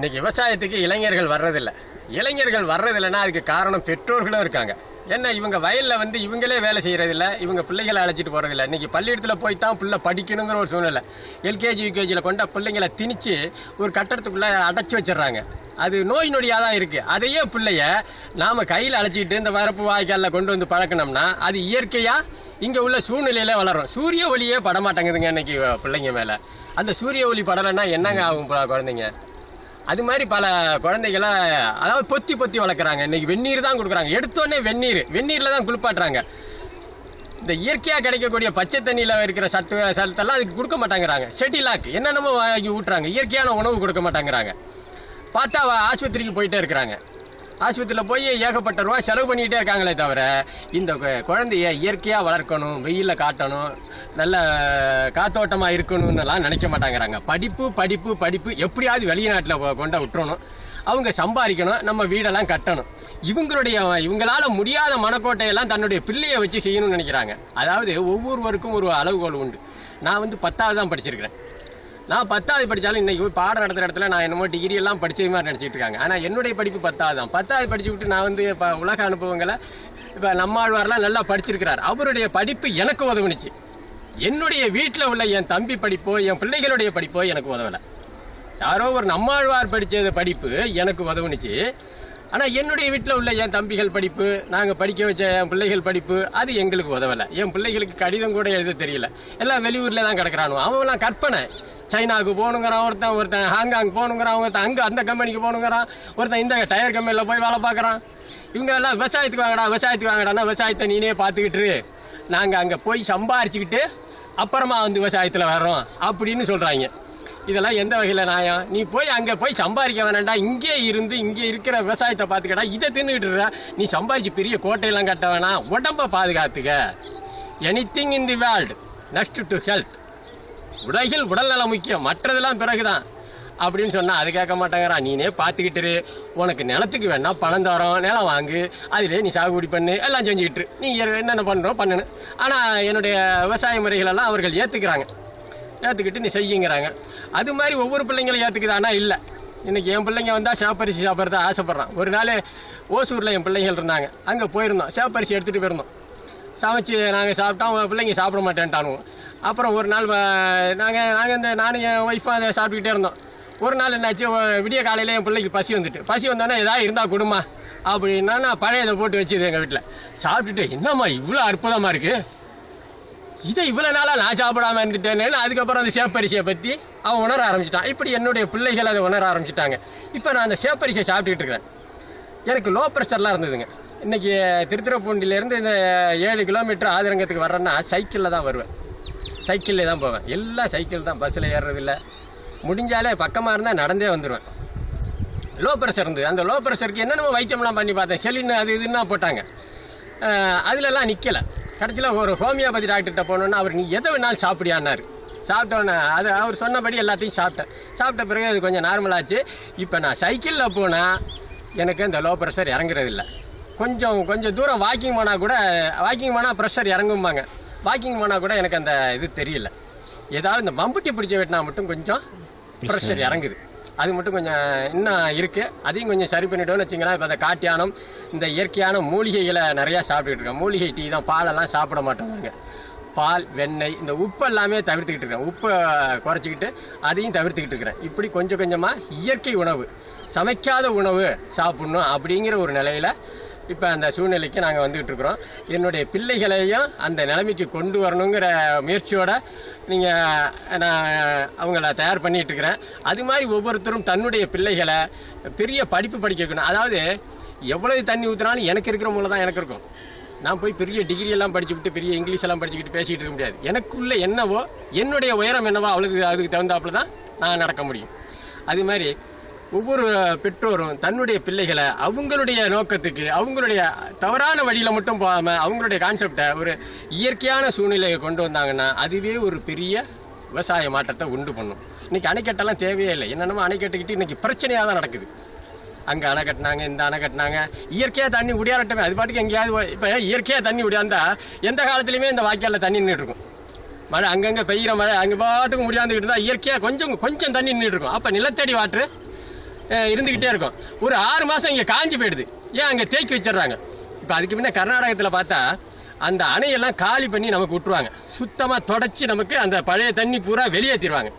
இன்னைக்கு விவசாயத்துக்கு இளைஞர்கள் வர்றதில்லை. இளைஞர்கள் வர்றதில்லைன்னா அதுக்கு காரணம் பெற்றோர்களும் இருக்காங்க. ஏன்னா இவங்க வயலில் வந்து இவங்களே வேலை செய்கிறதில்ல இவங்க பிள்ளைகளை அழைச்சிட்டு போகிறதில்ல இன்றைக்கி பள்ளியிடத்தில் போய் தான் பிள்ளை படிக்கணுங்கிற ஒரு சூழ்நிலை. எல்கேஜி யூகேஜியில் கொண்ட பிள்ளைங்களை திணிச்சு ஒரு கட்டடத்துக்குள்ளே அடைச்சி வச்சிடுறாங்க. அது நோய் நொடியாக தான் இருக்குது அதையே பிள்ளைய நாம் கையில் அழைச்சிட்டு இந்த வரப்பு வாய்க்காலில் கொண்டு வந்து பழக்கினோம்னா அது இயற்கையாக இங்கே உள்ள சூழ்நிலையில் வளரும். சூரிய ஒளியே படமாட்டேங்குதுங்க இன்னைக்கு பிள்ளைங்க மேலே. அந்த சூரிய ஒளி படலைன்னா என்னங்க ஆகும் குழந்தைங்க? அது மாதிரி பல குழந்தைகளை அதாவது பொத்தி பொத்தி வளர்க்குறாங்க. இன்றைக்கி வெந்நீர் தான் கொடுக்குறாங்க. எடுத்தோடனே வெந்நீர் வெந்நீரில் தான் குளிப்பாட்டுறாங்க. இந்த இயற்கையாக கிடைக்கக்கூடிய பச்சை தண்ணியில் இருக்கிற சத்து சத்தெல்லாம் அதுக்கு கொடுக்க மாட்டாங்கிறாங்க. செட்டிலாக் என்னென்னமோ வாங்கி ஊட்டுறாங்க. இயற்கையான உணவு கொடுக்க மாட்டாங்கிறாங்க. பார்த்தா ஆஸ்பத்திரிக்கு போயிட்டே இருக்கிறாங்க. ஆஸ்பத்திரியில் போய் ஏகப்பட்ட ரூபா செலவு பண்ணிக்கிட்டே இருக்காங்களே தவிர இந்த குழந்தைய இயற்கையாக வளர்க்கணும் வெயிலில் காட்டணும் நல்ல காத்தோட்டமாக இருக்கணும்னுலாம் நினைக்க மாட்டாங்கிறாங்க. படிப்பு படிப்பு படிப்பு எப்படியாவது வெளிநாட்டில் கொண்ட விட்டுறணும். அவங்க சம்பாதிக்கணும் நம்ம வீடெல்லாம் கட்டணும். இவங்களுடைய இவங்களால முடியாத மனக்கோட்டையெல்லாம் தன்னுடைய பிள்ளையை வச்சு செய்யணும்னு நினைக்கிறாங்க. அதாவது ஒவ்வொருவருக்கும் ஒரு அளவுகோல் உண்டு. நான் வந்து பத்தாவது தான் படிச்சிருக்கிறேன். நான் பத்தாவது படித்தாலும் இன்னைக்கு போய் பாடம் நடத்துகிற இடத்துல நான் என்னமோ டிகிரி எல்லாம் படிச்ச மாதிரி நினச்சிட்டு இருக்காங்க. ஆனால் என்னுடைய படிப்பு பத்தாவது தான். பத்தாவது படிச்சு விட்டு நான் வந்து இப்போ உலக அனுபவங்களை இப்போ நம்மாழ்வார்லாம் நல்லா படிச்சிருக்கிறார். அவருடைய படிப்பு எனக்கு உதவுனுச்சு. என்னுடைய வீட்டில் உள்ள என் தம்பி படிப்போ என் பிள்ளைகளுடைய படிப்போ எனக்கு உதவலை. யாரோ ஒரு நம்மாழ்வார் படித்தது படிப்பு எனக்கு உதவுனுச்சு. ஆனால் என்னுடைய வீட்டில் உள்ள என் தம்பிகள் படிப்பு நாங்கள் படிக்க வச்ச என் பிள்ளைகள் படிப்பு அது எங்களுக்கு உதவலை. என் பிள்ளைகளுக்கு கடிதம் கூட எழுத தெரியல. எல்லாம் வெளியூரில் தான் கிடக்கிறானோ அவன்லாம் கற்பனை. சைனாவுக்கு போகணுங்கிறான் ஒருத்தன் ஒருத்தன் ஹாங்காங் போகணுங்கிறான் ஒருத்தன் அங்கே அந்த கம்பெனிக்கு போகணுங்கிறான் ஒருத்தன் இந்த டயர் கம்பெனியில் போய் வேலை பார்க்குறான். இவங்க எல்லாம் விவசாயத்துக்கு வாங்கடா விவசாயத்துக்கு வாங்கடான்னா விவசாயத்தை நீனே பார்த்துக்கிட்டு நாங்கள் அங்கே போய் சம்பாரிச்சுக்கிட்டு அப்புறமா வந்து விவசாயத்தில் வர்றோம் அப்படின்னு சொல்கிறாங்க இதெல்லாம் எந்த வகையில் நியாயம்? நீ போய் அங்கே போய் சம்பாதிக்க வேணாண்டா இங்கே இருந்து இங்கே இருக்கிற விவசாயத்தை பார்த்துக்கடா. இதை தின்னுக்கிட்டு இருக்க. நீ சம்பாதிச்சு பெரிய கோட்டையெல்லாம் கட்ட வேணாம். உடம்ப பாதுகாத்துக்க. Anything in the world next to health உலகில் உடல்நலம் முக்கியம். மற்றதெல்லாம் பிறகுதான். அப்படின்னு சொன்னால் அது கேட்க மாட்டேங்கிறான் நீனே பார்த்துக்கிட்டுரு உனக்கு நிலத்துக்கு வேணா பணம் தரோம். நிலம் வாங்கு. அதிலே நீ சாகுபடி பண்ணு. எல்லாம் செஞ்சுக்கிட்டு நீ என்னென்ன பண்ணுறோம் பண்ணணும் ஆனால் என்னுடைய விவசாய முறைகளெல்லாம் அவர்கள் ஏற்றுக்கிறாங்க ஏற்றுக்கிட்டு நீ செய்யுங்கிறாங்க. அது மாதிரி ஒவ்வொரு பிள்ளைங்களும் ஏற்றுக்குதானா இல்லை. இன்றைக்கி என் பிள்ளைங்க வந்தால் சேப்பரிசி சாப்பிட்றத ஆசைப்பட்றான். ஒரு நாள் ஓசூரில் என் பிள்ளைகள் இருந்தாங்க. அங்கே போயிருந்தோம். சேப்பரிசி எடுத்துகிட்டு போயிருந்தோம். சமைச்சு நாங்கள் சாப்பிட்டோம். பிள்ளைங்க சாப்பிட மாட்டேன்ட்டானுவோம் அப்புறம் ஒரு நாள் நாங்கள் நாங்கள் இந்த நானும் என் ஒய்ஃபும் அதை சாப்பிட்டுக்கிட்டே இருந்தோம். ஒரு நாள் என்னாச்சு விடிய காலையில் என் பிள்ளைக்கு பசி வந்துட்டு. பசி வந்தோன்னே ஏதாவது இருந்தால் கொடுமா அப்படின்னா நான் பழையதை போட்டு வச்சுது எங்கள் வீட்டில் சாப்பிட்டுட்டு என்னம்மா இவ்வளோ அற்புதமாக இருக்குது இதை இவ்வளோ நாளாக நான் சாப்பிடாம இருந்துட்டேன்னு அதுக்கப்புறம் அந்த சேப்பரிசியை பற்றி அவன் உணர ஆரம்பிச்சிட்டான். இப்படி என்னுடைய பிள்ளைகள் அதை உணர ஆரம்பிச்சிட்டாங்க. இப்போ நான் அந்த சேப்பரிசியை சாப்பிட்டுக்கிட்டு இருக்கிறேன். எனக்கு லோ ப்ரெஷர்லாம் இருந்ததுங்க. இன்னைக்கு திருத்துறைப்பூண்டிலேருந்து இந்த ஏழு கிலோமீட்டர் ஆதிரங்கத்துக்கு வர்றேன்னா சைக்கிளில் தான் வருவேன். சைக்கிளில் தான் போவேன். எல்லாம் சைக்கிள் தான் பஸ்ஸில் ஏறுறதில்ல. முடிஞ்சாலே பக்கமாக இருந்தால் நடந்தே வந்துடுவேன் லோ ப்ரெஷர் இருந்தது. அந்த லோ ப்ரெஷருக்கு என்னென்னமோ வைத்தியம்லாம் பண்ணி பார்த்தேன். செலின் அது இதுன்னா போட்டாங்க. அதிலெல்லாம் நிற்கலை கடைசியில் ஒரு ஹோமியோபதி டாக்டர்கிட்ட போனோன்னா அவர் நீ எதை வேணாலும் சாப்பிடியான்னாரு. சாப்பிட்டோன்னே அது அவர் சொன்னபடி எல்லாத்தையும் சாப்பிட்டேன். சாப்பிட்ட பிறகு அது கொஞ்சம் நார்மலாச்சு இப்போ நான் சைக்கிளில் போனால் எனக்கு இந்த லோ ப்ரெஷர் இறங்குறதில்ல. கொஞ்சம் கொஞ்சம் தூரம் வாக்கிங் போனால் கூட வாக்கிங் போனால் ப்ரெஷர் இறங்கும்பாங்க. வாக்கிங் போனால் கூட எனக்கு அந்த இது தெரியல. ஏதாவது இந்த மம்புட்டி பிடிச்ச வெட்டினா மட்டும் கொஞ்சம் ப்ரெஷர் இறங்குது. அது மட்டும் கொஞ்சம் இன்னும் இருக்குது அதையும் கொஞ்சம் சரி பண்ணிட்டோம்னு வச்சுங்களேன். இப்போ அந்த காட்டியானம் இந்த இயற்கையான மூலிகைகளை நிறையா சாப்பிட்டுட்டு இருக்கேன் மூலிகை டீ தான் பாலெல்லாம் சாப்பிட மாட்டோங்க பால் வெண்ணெய் இந்த உப்பு எல்லாமே தவிர்த்துக்கிட்டு இருக்கேன் உப்பை குறைச்சிக்கிட்டு அதையும் தவிர்த்துக்கிட்டு இருக்கிறேன். இப்படி கொஞ்சம் கொஞ்சமாக இயற்கை உணவு சமைக்காத உணவு சாப்பிட்ணும் அப்படிங்கிற ஒரு நிலையில் இப்போ அந்த சூழ்நிலைக்கு நாங்கள் வந்துகிட்டு இருக்கிறோம். என்னுடைய பிள்ளைகளையும் அந்த நிலைமைக்கு கொண்டு வரணுங்கிற முயற்சியோட நீங்கள் நான் அவங்கள தயார் பண்ணிட்டு இருக்கிறேன். அது மாதிரி ஒவ்வொருத்தரும் தன்னுடைய பிள்ளைகளை பெரிய படிப்பு படிக்க வைக்கணும். அதாவது எவ்வளவு தண்ணி ஊற்றினாலும் எனக்கு இருக்கிற மூலம் தான் எனக்கு இருக்கும். நான் போய் பெரிய டிகிரி எல்லாம் படிச்சுவிட்டு பெரிய இங்கிலீஷ் எல்லாம் படிச்சுக்கிட்டு பேசிகிட்டு இருக்க முடியாது. எனக்குள்ள என்னவோ என்னுடைய உயரம் என்னவோ அவளுக்கு அதுக்கு தகுந்தாப்புல தான் நான் நடக்க முடியும். அது மாதிரி ஒவ்வொரு பெற்றோரும் தன்னுடைய பிள்ளைகளை அவங்களுடைய நோக்கத்துக்கு அவங்களுடைய தவறான வழியில் மட்டும் போகாமல் அவங்களுடைய கான்செப்டை ஒரு இயற்கையான சூழ்நிலையை கொண்டு வந்தாங்கன்னா அதுவே ஒரு பெரிய விவசாய மாற்றத்தை உண்டு பண்ணும். இன்றைக்கி அணைக்கட்டெல்லாம் தேவையே இல்லை. என்னென்னமோ அணைக்கட்டுக்கிட்டு இன்றைக்கி பிரச்சனையாக தான் நடக்குது. அங்கே அணை கட்டினாங்க இந்த அணை கட்டினாங்க. இயற்கையாக தண்ணி உடையாரட்டமே அது பாட்டுக்கு எங்கேயாவது இப்போ இயற்கையாக தண்ணி உடையாந்தா எந்த காலத்துலையுமே இந்த வாய்க்காலில் தண்ணி நின்றுட்டுருக்கும் மழை அங்கங்கே பெய்கிற மழை அங்கே பாட்டுக்கு முடியாந்துக்கிட்டு தான் இயற்கையாக கொஞ்சம் கொஞ்சம் தண்ணி நின்றுட்டு இருக்கும். அப்போ நிலத்தடி வாட்ரு இருந்துக்கிட்டே இருக்கும். ஒரு ஆறு மாதம் இங்கே காஞ்சி போயிடுது. ஏன் அங்கே தேக்கி வச்சிடுறாங்க? இப்போ அதுக்கு முன்னே கர்நாடகத்தில் பார்த்தா அந்த அணையெல்லாம் காலி பண்ணி நமக்கு விட்டுருவாங்க. சுத்தமாக தொடச்சி நமக்கு அந்த பழைய தண்ணி பூரா வெளியேற்றிடுவாங்க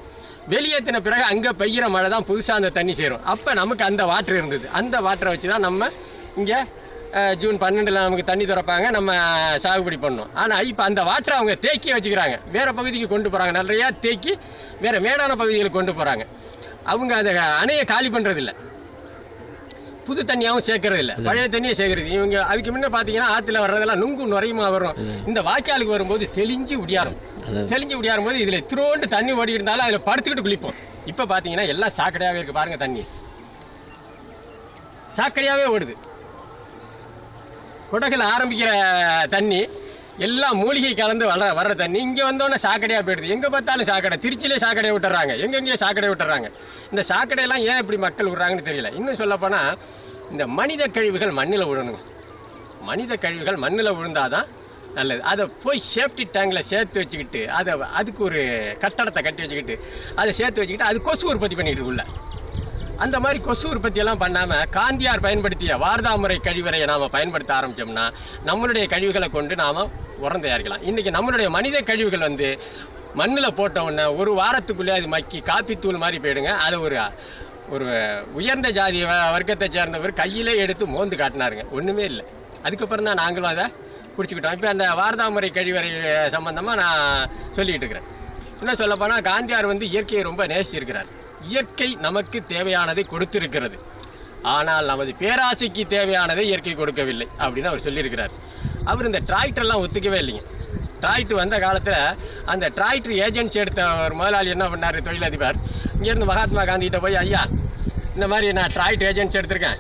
வெளியேற்றின பிறகு அங்கே பெய்கிற மழை தான் புதுசாக அந்த தண்ணி சேரும். அப்போ நமக்கு அந்த வாட்டர் இருந்தது. அந்த வாட்டரை வச்சு தான் நம்ம இங்கே ஜூன் பன்னெண்டில் நமக்கு தண்ணி திறப்பாங்க. நம்ம சாகுபடி பண்ணோம் ஆனால் இப்போ அந்த வாட்டரை அவங்க தேக்கி வச்சுக்கிறாங்க. வேறு பகுதிக்கு கொண்டு போகிறாங்க நிறையா தேக்கி வேறு மேடான பகுதிகளுக்கு கொண்டு போகிறாங்க அவங்க அந்த அணையை காலி பண்ணுறதில்ல புது தண்ணியாகவும் சேர்க்கறது இல்ல பழைய தண்ணியை சேர்க்கறது. இவங்க அதுக்கு முன்ன பார்த்தீங்கன்னா ஆற்றுல வர்றதெல்லாம் நுங்கு நுரையுமா வரும். இந்த வாய்க்காலுக்கு வரும்போது தெளிஞ்சு உடியாரும் தெளிஞ்சு உடியாரும் போது இதில் இத்திரோண்டு தண்ணி ஓடி இருந்தாலும் அதில் படுத்துக்கிட்டு குளிப்போம். இப்போ பார்த்தீங்கன்னா எல்லாம் சாக்கடையாகவே இருக்கு பாருங்க தண்ணி. சாக்கடையாகவே ஓடுது. குடகுல ஆரம்பிக்கிற தண்ணி எல்லாம் மூலிகை கலந்து வர வர்ற தண்ணி இங்கே வந்தோடனே சாக்கடையாக போயிடுது. எங்கே பார்த்தாலும் சாக்கடை திருச்சியிலே சாக்கடையை விட்டுறாங்க. எங்கெங்கேயோ சாக்கடை விட்டுறாங்க. இந்த சாக்கடையெல்லாம் ஏன் இப்படி மக்கள் விடுறாங்கன்னு தெரியல. இன்னும் சொல்லப்போனால் இந்த மனித கழிவுகள் மண்ணில் விழணுங்க. மனித கழிவுகள் மண்ணில் விழுந்தாதான் நல்லது. அதை போய் சேஃப்டி டேங்கில் சேர்த்து வச்சுக்கிட்டு அதை அதுக்கு ஒரு கட்டடத்தை கட்டி வச்சுக்கிட்டு அதை சேர்த்து வச்சுக்கிட்டு அது கொசு உற்பத்தி பண்ணிட்டு உள்ள. அந்த மாதிரி கொசு உற்பத்தியெல்லாம் பண்ணாமல் காந்தியார் பயன்படுத்திய வார்தாமுறை கழிவறையை நாம் பயன்படுத்த ஆரம்பித்தோம்னா நம்மளுடைய கழிவுகளை கொண்டு நாம் உரம் தயாரிக்கலாம். இன்றைக்கி நம்மளுடைய மனித கழிவுகள் வந்து மண்ணில் போட்ட உடனே ஒரு வாரத்துக்குள்ளே அது மக்கி காப்பித்தூள் மாதிரி போயிடுங்க. அதை ஒரு ஒரு உயர்ந்த ஜாதி வ- வர்க்கத்தை சேர்ந்தவர் கையிலே எடுத்து மோந்து காட்டினாருங்க. ஒன்றுமே இல்லை. அதுக்கப்புறம் தான் நாங்களும் அதை பிடிச்சிக்கிட்டோம் இப்போ அந்த வாரதாமுறை கழிவறை சம்பந்தமாக நான் சொல்லிக்கிட்டு இருக்கிறேன். இன்னும் சொல்லப்போனால் காந்தியார் வந்து இயற்கையை ரொம்ப நேசிச்சிருக்கிறார். இயற்கை நமக்கு தேவையானதை கொடுத்திருக்கிறது. ஆனால் நமது பேராசைக்கு தேவையானதை இயற்கை கொடுக்கவில்லை அப்படின்னு அவர் சொல்லியிருக்கிறார். அவர் இந்த டிராக்டர்லாம் ஒத்துக்கவே இல்லைங்க. டிராக்டர் வந்த காலத்தில் அந்த டிராக்டர் ஏஜென்சி எடுத்த ஒரு முதலாளி என்ன பண்ணார் தொழிலதிபர்? இங்கேருந்து மகாத்மா காந்திகிட்ட போய் ஐயா இந்த மாதிரி நான் டிராக்டர் ஏஜென்சி எடுத்திருக்கேன்.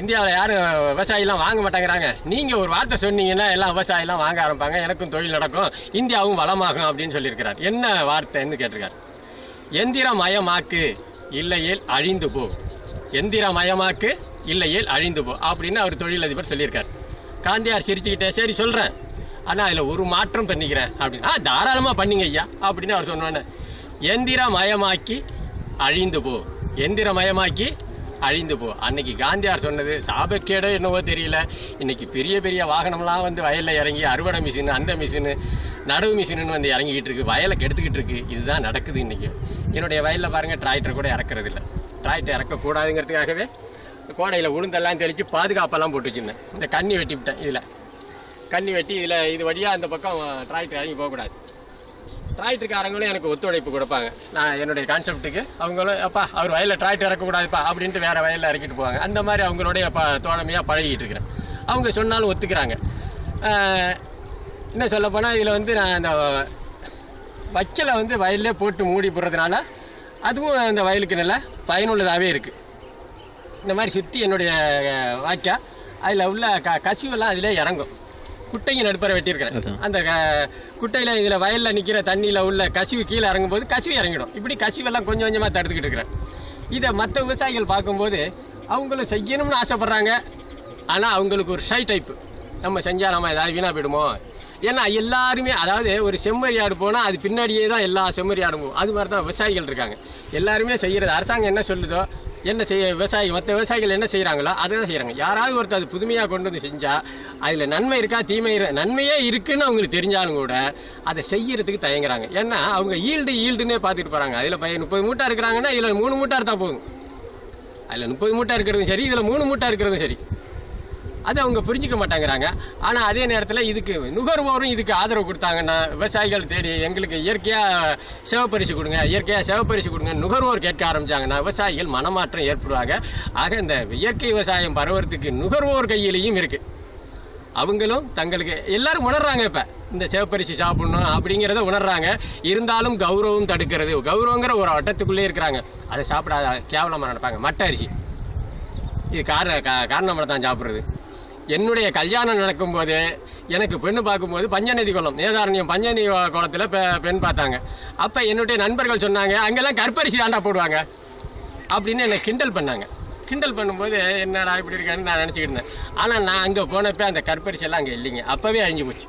இந்தியாவில் யாரும் விவசாயிலாம் வாங்க மாட்டேங்கிறாங்க. நீங்கள் ஒரு வார்த்தை சொன்னீங்கன்னா எல்லாம் விவசாயிலாம் வாங்க ஆரம்பிப்பாங்க. எனக்கும் தொழில் நடக்கும். இந்தியாவும் வளமாகும் அப்படின்னு சொல்லியிருக்கிறார். என்ன வார்த்தைன்னு கேட்டிருக்கார். எந்திரமயமாக்கு இல்லையேல் அழிந்து போ. எந்திரமயமாக்கு இல்லையேல் அழிந்து போ அப்படின்னு அவர் தொழிலதிபர் சொல்லியிருக்கார். காந்தியார் சிரிச்சுக்கிட்டே சரி சொல்கிறேன் ஆனால் அதில் ஒரு மாற்றம் பண்ணிக்கிறேன் அப்படின்னு ஆ தாராளமாக பண்ணிங்க ஐயா அப்படின்னு அவர் சொன்னோன்னே எந்திரமயமாக்கி அழிந்து போ. எந்திரமயமாக்கி அழிந்து போ. அன்னைக்கு காந்தியார் சொன்னது சாபக்கேடோ என்னவோ தெரியல. இன்னைக்கு பெரிய பெரிய வாகனம்லாம் வந்து வயலில் இறங்கி அறுவடை மிஷின் அந்த மிஷினு நடவு மிஷினுன்னு வந்து இறங்கிக்கிட்டு இருக்கு. வயலை கெடுத்துக்கிட்டு இருக்கு. இதுதான் நடக்குது இன்னைக்கு. என்னுடைய வயலில் பாருங்கள் டிராக்டர் கூட இறக்குறது இல்லை டிராக்டர் இறக்கக்கூடாதுங்கிறதுக்காகவே கோடையில் உளுந்தெல்லாம் தெளித்து பாதுகாப்பெல்லாம் போட்டு வச்சிருந்தேன். இந்த கண்ணி வெட்டி விட்டேன் இதில். கண்ணி வெட்டி இதில் இது வழியாக அந்த பக்கம் டிராக்டர் இறங்கி போகக்கூடாது. டிராக்டருக்காரங்களும் எனக்கு ஒத்துழைப்பு கொடுப்பாங்க. நான் என்னுடைய கான்செப்ட்டுக்கு அவங்களும் அப்பா அவர் வயலில் டிராக்டர் இறக்கக்கூடாதுப்பா அப்படின்ட்டு வேறு வயலில் இறக்கிட்டு போவாங்க. அந்த மாதிரி அவங்களுடைய ப தோழமையாக பழகிட்டு இருக்கிறேன். அவங்க சொன்னாலும் ஒத்துக்கிறாங்க. என்ன சொல்லப்போனால் இதில் வந்து நான் அந்த வைக்கலை வந்து வயல்லே போட்டு மூடி போடுறதுனால அதுவும் அந்த வயலுக்கு நல்ல பயனுள்ளதாகவே இருக்குது இந்த மாதிரி சுற்றி என்னுடைய வாய்க்கா அதில் உள்ள க கசிவெல்லாம் அதிலே இறங்கும். குட்டையும் நடுப்பற வெட்டியிருக்கிறேன். அந்த க- குட்டையில் இதில் வயலில் நிற்கிற தண்ணியில் உள்ள கசிவு கீழே இறங்கும்போது கசிவு இறங்கிடும். இப்படி கசிவெல்லாம் கொஞ்சம் கொஞ்சமாக தடுத்துக்கிட்டு இருக்கிறேன். இதை மற்ற விவசாயிகள் பார்க்கும்போது அவங்களும் செய்யணும்னு ஆசைப்பட்றாங்க. ஆனால் அவங்களுக்கு ஒரு ஷை டைப்பு. நம்ம செஞ்சால் நம்ம ஏதாவது வீணாக போயிடுமோ? ஏன்னா எல்லாருமே அதாவது ஒரு செம்மறி ஆடு போனால் அது பின்னாடியே தான் எல்லா செம்மறி ஆடும். போகும் அது மாதிரி தான் விவசாயிகள் இருக்காங்க. எல்லாருமே செய்கிறது அரசாங்கம் என்ன சொல்லுதோ என்ன செய்ய விவசாயி மற்ற விவசாயிகள் என்ன செய்கிறாங்களோ அதை தான் செய்கிறாங்க யாராவது ஒருத்தர் அது புதுமையாக கொண்டு வந்து செஞ்சால் அதில் நன்மை இருக்கா தீமை நன்மையே இருக்குன்னு அவங்களுக்கு தெரிஞ்சாலும் கூட அதை செய்யறதுக்கு தயங்குறாங்க. ஏன்னா அவங்க ஈல்டு ஈல்டுன்னே பார்த்துட்டு போகிறாங்க அதில் பையன் முப்பது மூட்டை இருக்கிறாங்கன்னா இதில் மூணு மூட்டை இருந்தால் போதும். அதில் முப்பது மூட்டை இருக்கிறதும் சரி இதில் மூணு மூட்டை இருக்கிறதும் சரி. அதை அவங்க புரிஞ்சுக்க மாட்டேங்கிறாங்க. ஆனால் அதே நேரத்தில் இதுக்கு நுகர்வோரும் இதுக்கு ஆதரவு கொடுத்தாங்கன்னா விவசாயிகள் தேடி எங்களுக்கு இயற்கையாக சிவப்பரிசு கொடுங்க இயற்கையாக சிவப்பரிசு கொடுங்க நுகர்வோர் கேட்க ஆரம்பிச்சாங்கன்னா விவசாயிகள் மனமாற்றம் ஏற்படுவாங்க. ஆக இந்த இயற்கை விவசாயம் பரவறதுக்கு நுகர்வோர் கையிலையும் இருக்குது அவங்களும் தங்களுக்கு எல்லாரும் உணர்றாங்க இப்போ. இந்த சிவப்பரிசி சாப்பிடணும் அப்படிங்கிறத உணர்றாங்க. இருந்தாலும் கௌரவம் தடுக்கிறது. கௌரவங்கிற ஒரு வட்டத்துக்குள்ளே இருக்கிறாங்க. அதை சாப்பிடாத கேவலமாக நடப்பாங்க. மட்டை அரிசி. இது கார காரணமாக தான் சாப்பிட்றது. என்னுடைய கல்யாணம் நடக்கும்போது எனக்கு பெண்ணு பார்க்கும்போது பஞ்சநதி குளம். நேதாரண்யம் பஞ்சநதி குளத்தில் பெ பெண் பார்த்தாங்க. அப்போ என்னுடைய நண்பர்கள் சொன்னாங்க அங்கெல்லாம் கற்பரிசி தாண்டா போடுவாங்க. அப்படின்னு என்னை கிண்டல் பண்ணாங்க. கிண்டல் பண்ணும்போது என்னடா இப்படி இருக்கான்னு நான் நினச்சிக்கிட்டு இருந்தேன். ஆனால் நான் அங்கே போனப்போ அந்த கற்பரிசெல்லாம் அங்கே இல்லைங்க. அப்போவே அழிஞ்சு போச்சு.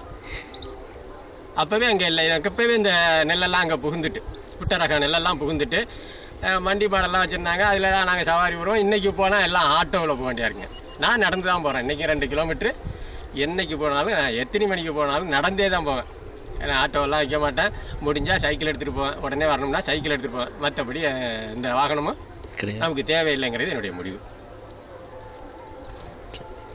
அப்போவே அங்கே இல்லை. எனக்கு அப்போவே இந்த நெல்லெல்லாம் அங்கே புகுந்துட்டு புட்ட ரக நெல்லெல்லாம் புகுந்துட்டு மண்டி மாடெல்லாம் வச்சுருந்தாங்க. அதில் தான் நாங்கள் சவாரி வருவோம் இன்றைக்கி போனால் எல்லாம் ஆட்டோவில் போக வேண்டியா இருக்குங்க. நான் நடந்து தான் போகிறேன் இன்றைக்கி ரெண்டு கிலோமீட்ரு என்னைக்கு போனாலும் நான் எத்தனை மணிக்கு போனாலும் நடந்தே தான் போவேன். ஏன்னா ஆட்டோவெல்லாம் வைக்க மாட்டேன். முடிஞ்சால் சைக்கிள் எடுத்துகிட்டு போவேன். உடனே வரணும்னா சைக்கிள் எடுத்துகிட்டு போவேன். மற்றபடி இந்த வாகனமும் நமக்கு தேவையில்லைங்கிறது என்னுடைய முடிவு.